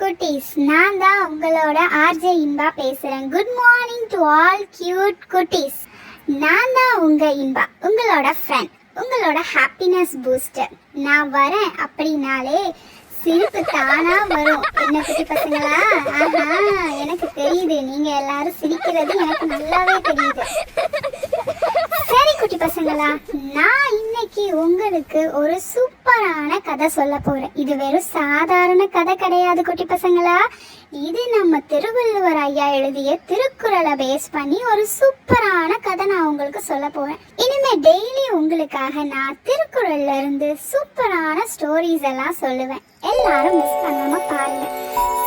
குட்டீஸ் நான் தான் உங்களோட ஆர்ஜே இன்பா பேசுறேன். Good morning to all cute குட்டீஸ். நான் தான் உங்க இன்பா உங்களோட ஃப்ரெண்ட் உங்களோட ஹாப்பினஸ் பூஸ்டர் நான் வரேன் அப்படின்னாலே சிரிப்பு தானா வரும். என்ன குட்டி பசங்களா? ஆஹா எனக்கு தெரியுது. நீங்க எல்லாரும் சிரிக்கிறது எனக்கு நல்லாவே தெரியுது. சரி குட்டி பசங்களா நான் இன்னைக்கு உங்களுக்கு ஒரு சூப்பரான கதை சொல்ல போறேன். இது வெறும் சாதாரண கதை கிடையாது குட்டி பசங்களா. இது நம்ம திருவள்ளுவர் ஐயா எழுதிய திருக்குறளை பேஸ் பண்ணி ஒரு சூப்பரான கதை நான் உங்களுக்கு சொல்ல போறேன். இனிமே டெய்லி உங்களுக்காக நான் திருக்குறள்ல இருந்து சூப்பரான ஸ்டோரிஸ் எல்லாம் சொல்லுவேன். எல்லாரும் மிஸ் பண்ணாம பாருங்க.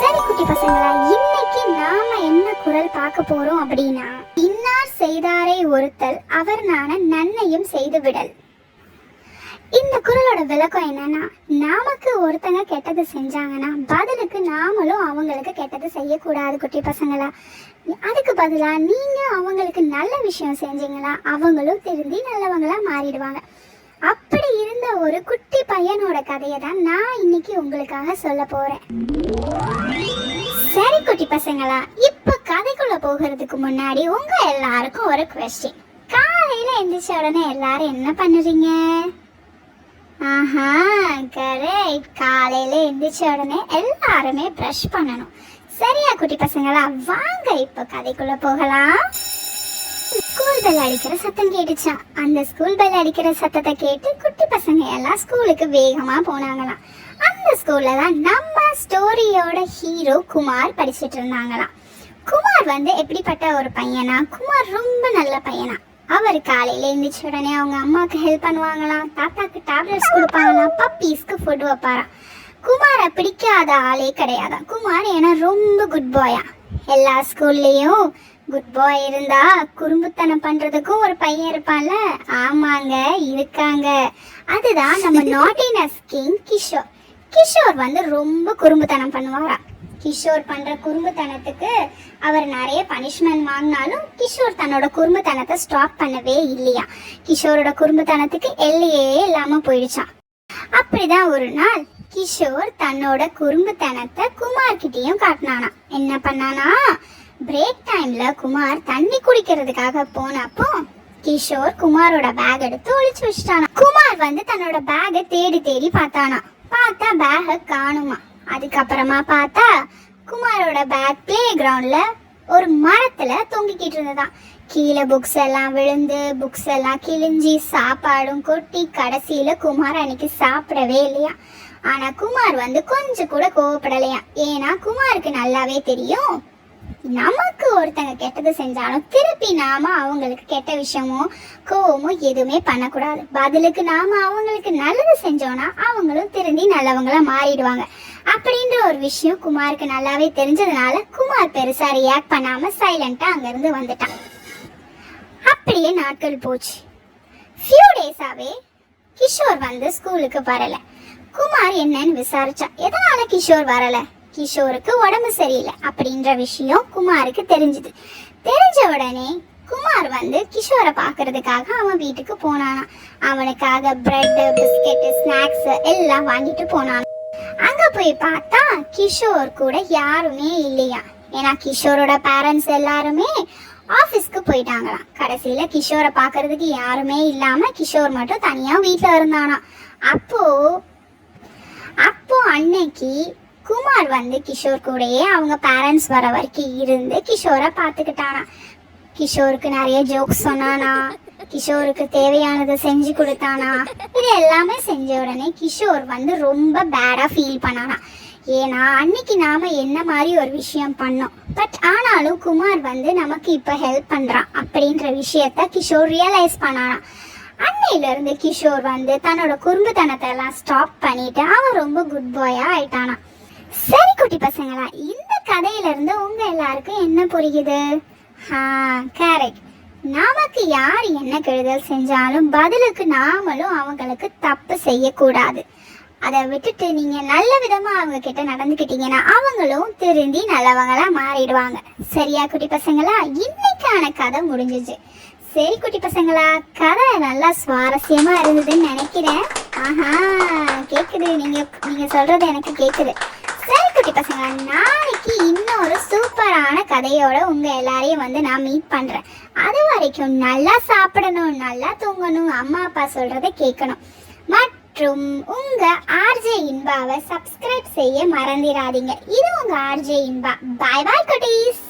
சரி குட்டி பசங்களா இன்னைக்கு நாம என்ன குறள் பார்க்க போறோம் அப்படின்னா இன்னார் செய்தாரை ஒருத்தல் அவர் நான நன்மையும் செய்து விடல் இந்த குறளோட விளக்கம் என்னன்னா நமக்கு ஒருத்தங்க கெட்டது செஞ்சாங்கன்னா பதிலுக்கு நாமளும் அவங்களுக்கு கெட்டது செய்யக்கூடாது குட்டி பசங்களா. அதுக்கு பதிலாக நீங்கள் அவங்களுக்கு நல்ல விஷயம் செஞ்சீங்களா அவங்களும் திருந்தி நல்லவங்களா மாறிடுவாங்க. அப்படி இருந்த ஒரு குட்டி பையனோட கதையை தான் நான் இன்னைக்கு உங்களுக்காக சொல்ல போறேன். சரி குட்டி பசங்களா இப்போ கதைக்குள்ள போகிறதுக்கு முன்னாடி உங்க எல்லாருக்கும் ஒரு கொஸ்டின் காலையில எந்திரிச்ச உடனே எல்லாரும் என்ன பண்ணுறீங்க? ஆஹா கரெக்ட் காலையில எந்திரிச்ச உடனே எல்லாருமே ப்ரஷ் பண்ணணும். சரியா குட்டி பசங்களா? வாங்க இப்ப கதைக்குள்ள போகலாம். ஸ்கூல் பெல் அடிக்கிற சத்தம் கேட்டுச்சான் அந்த ஸ்கூல் பெல் அடிக்கிற சத்தத்தை கேட்டு குட்டி பசங்க எல்லாம் ஸ்கூலுக்கு வேகமா போனாங்களாம். அந்த ஸ்கூல்ல தான் நம்ம ஸ்டோரியோட ஹீரோ குமார் படிச்சிட்டு இருந்தாங்களாம். குமார் வந்து எப்படிப்பட்ட ஒரு பையனா? குமார் ரொம்ப நல்ல பையனா? அவர் காலையில எழுந்திரிச்ச உடனே அவங்க அம்மாவுக்கு ஹெல்ப் பண்ணுவாங்களாம். தாத்தாக்கு டேப்லெட்ஸ் கொடுப்பாங்களாம். பப்பீஸ்க்கு ஃபுட் வைப்பாராம். குமாரை பிடிக்காத ஆளே கிடையாதான் குமார் ஏன்னா ரொம்ப குட் பாயா எல்லா ஸ்கூல்லையும் குட் பாய் இருந்தா குறும்புத்தனம் பண்றதுக்கும் ஒரு பையன் இருப்பான்ல. ஆமாங்க இருக்காங்க. அதுதான் நம்ம நாட்டினஸ் கிங் கிஷோர். கிஷோர் வந்து ரொம்ப குறும்புத்தனம் பண்ணுவாராம். கிஷோர் பண்ற குறும்புத்தனத்துக்கு அவர் நிறைய பனிஷ்மெண்ட் வாங்கினாலும் கிஷோர் தன்னோட குறும்புத்தனத்தை ஸ்டாப் பண்ணவே இல்லையா? கிஷோரோட குறும்புத்தனத்துக்கு எல்லையே இல்லாம போயிடுச்சான் அப்படிதான் ஒரு நாள் கிஷோர் தன்னோட குறும்புத்தனத்தை குமார் கிட்டேயும் காட்டினானா என்ன பண்ணானா? பிரேக் டைம்ல குமார் தண்ணி குடிக்கிறதுக்காக போனப்போ கிஷோர் குமாரோட பேக் எடுத்து ஒழிச்சு வச்சுட்டானா குமார் வந்து தன்னோட பேக்கை தேடி தேடி பார்த்தானா பார்த்தா பேக காணுமா அதுக்கப்புறமா பார்த்தா குமாரோட பேக் பிளே கிரவுண்ட்ல ஒரு மரத்துல தொங்கிக்கிட்டு இருந்ததான் கீழே புக்ஸ் எல்லாம் விழுந்து புக்ஸ் எல்லாம் கிழிஞ்சி சாப்பாடும் கொட்டி கடைசியில குமார் அன்னைக்கு சாப்பிடவே இல்லையா ஆனா குமார் வந்து கொஞ்சம் கூட கோவப்படலையா ஏன்னா குமாருக்கு நல்லாவே தெரியும். நமக்கு ஒருத்தங்க கெட்டது செஞ்சாலும் திருப்பி நாம அவங்களுக்கு கெட்ட விஷயமோ கோவமோ எதுவுமே பண்ணக்கூடாது. பதிலுக்கு நாம அவங்களுக்கு நல்லது செஞ்சோம்னா அவங்களும் திருந்தி நல்லவங்களா மாறிடுவாங்க. அப்படின்ற ஒரு விஷயம் குமாருக்கு நல்லாவே தெரிஞ்சதுனால குமார் பெருசா ரியாக்ட் பண்ணாம சைலண்டா அங்கிருந்து வந்துட்டான். அப்படியே நாட்கள் போச்சு. ஃபியூ டேஸாவே கிஷோர் வந்து ஸ்கூலுக்கு வரல. குமார் என்னன்னு விசாரிச்சா எதனால கிஷோர் வரல? கிஷோருக்கு உடம்பு சரியில்லை. அப்படின்ற விஷயம் குமாருக்கு தெரிஞ்சுது. தெரிஞ்ச உடனே குமார் வந்து கிஷோரை பார்க்கறதுக்காக அவன் வீட்டுக்கு போனானா அவனுக்காக பிரெட் பிஸ்கெட்டு ஸ்நாக்ஸ் எல்லாம் வாங்கிட்டு போனான் அங்க போய் பார்த்தா கிஷோர் கூட யாருமே இல்லையா? ஏன்னா கிஷோரோட பேரண்ட்ஸ் எல்லாருமே ஆஃபீஸ்க்கு போயிட்டாங்களாம். கடைசியில கிஷோரை பாக்குறதுக்கு யாருமே இல்லாம கிஷோர் மட்டும் தனியா வீட்டுல இருந்தானா. அப்போ அப்போ அன்னைக்கு குமார் வந்து கிஷோர் கூடயே அவங்க பேரண்ட்ஸ் வர வரைக்கும் இருந்து கிஷோரை பார்த்துக்கிட்டானா. கிஷோருக்கு நிறைய ஜோக்ஸ் சொன்னானா. கிஷோருக்கு தேவையானதை செஞ்சு கொடுத்தானா? இது எல்லாமே செஞ்ச உடனே கிஷோர் வந்து ரொம்ப பேடாக ஃபீல் பண்ணானா. ஏன்னா அன்னைக்கு நாம என்ன மாதிரி ஒரு விஷயம் பண்ணோம்? பட் ஆனாலும் குமார் வந்து நமக்கு இப்போ ஹெல்ப் பண்ணுறான் அப்படின்ற விஷயத்த கிஷோர் ரியலைஸ் பண்ணானா. அன்னையிலேருந்து கிஷோர் வந்து தன்னோட குறும்புத்தனத்தை எல்லாம் ஸ்டாப் பண்ணிட்டு அவன் ரொம்ப குட் பாயா ஆயிட்டானா. சரி குட்டி பசங்களா இந்த கதையிலிருந்து உங்கள் எல்லாருக்கும் என்ன புரியுது? ஹா கரெக்ட் நமக்கு யார் என்ன கெடுதல் செஞ்சாலும் பதிலுக்கு நாமளும் அவங்களுக்கு தப்பு செய்யக்கூடாது. அதை விட்டுட்டு நீங்க நல்ல விதமா அவங்க கிட்ட நடந்துக்கிட்டீங்கன்னா அவங்களும் திருந்தி நல்லவங்களா மாறிடுவாங்க. சரியா குட்டி பசங்களா? இன்னைக்கான கதை முடிஞ்சிச்சு. சரி குட்டி பசங்களா கதை நல்லா சுவாரஸ்யமா இருந்ததுன்னு நினைக்கிறேன். ஆஹா கேக்குது. நீங்க நீங்க சொல்றது எனக்கு கேக்குது. குட்டி பசங்க நாளைக்கு இன்னொரு சூப்பரான கதையோட உங்க எல்லாரையும் வந்து நான் மீட் பண்றேன். அது வரைக்கும் நல்லா சாப்பிடணும் நல்லா தூங்கணும் அம்மா அப்பா சொல்றத கேட்கணும். மற்றும் உங்க ஆர்ஜே இன்பாவை சப்ஸ்கிரைப் செய்ய மறந்துடாதீங்க இது உங்க ஆர்ஜே இன்பா. பாய் பாய் குட்டீஸ்!